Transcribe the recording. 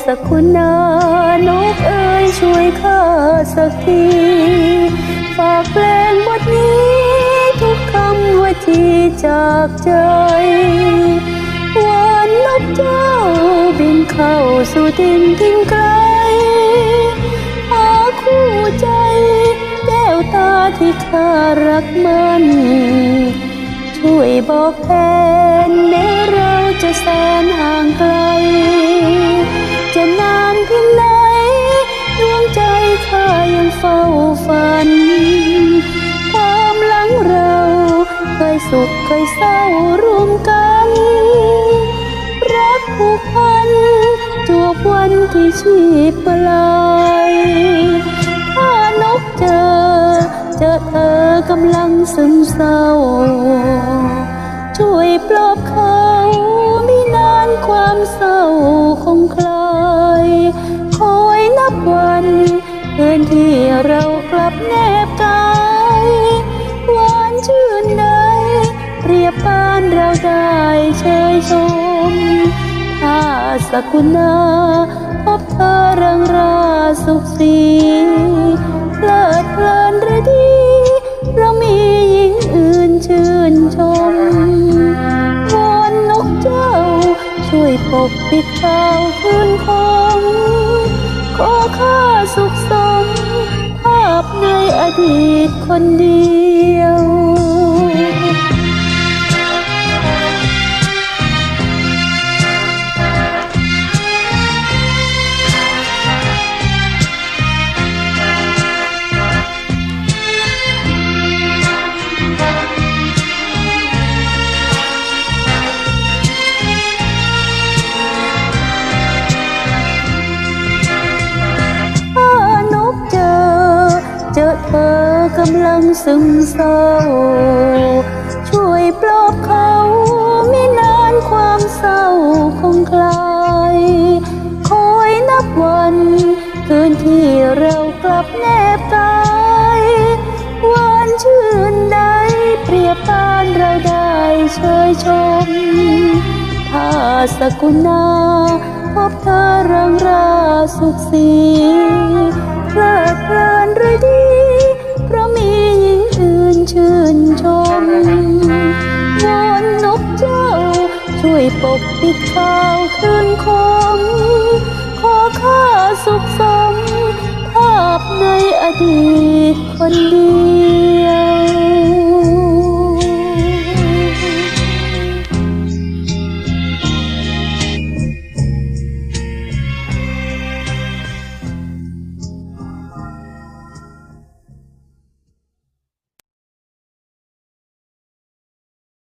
สักคุณนานกเอ๋ยช่วยข้าสักที ฝากเพลงบทนี้ ทุกคำว่าที่จากใจวานนกเจ้าบินเข้าสู่ดินทิ้งไกลหาคู่ใจ แก้วตาที่ข้ารักมัน ช่วยบอกแทน สุขเคยเศร้ารวมกัน รักผูกพันจวบวันที่ชีพปลายถ้านกเจอ เจอเธอกำลังซึมเศร้า ช่วยปลอบเขาไม่นานความเศร้าคงคลายคอยนับวันเดือนที่เรากลับแน สกุณาพบเธอริงราสุขสีเพลิดเพลินรือดีเรามีหญิงอื่นชื่นชมวอนนกเจ้า ช่วยปกปิดข่าวคืนคงขอข้าสุขสมภาพในอดีตคนดีังซึมเศร้า ช่วยปลอบเขาไม่นานความเศร้าคงคลายคอยนับวันคืนที่เรากลับแนบกายหวานชื่นใดเปรียบปานเราได้เชยชมถ้าสกุณาพบเธอริงราสุขสีเพลิดเพลินหรือดี ชื่นชมวอนนกเจ้า ช่วยปกปิดข่าวคืนคม ขอข้าสุขสมภาพในอดีตคนดี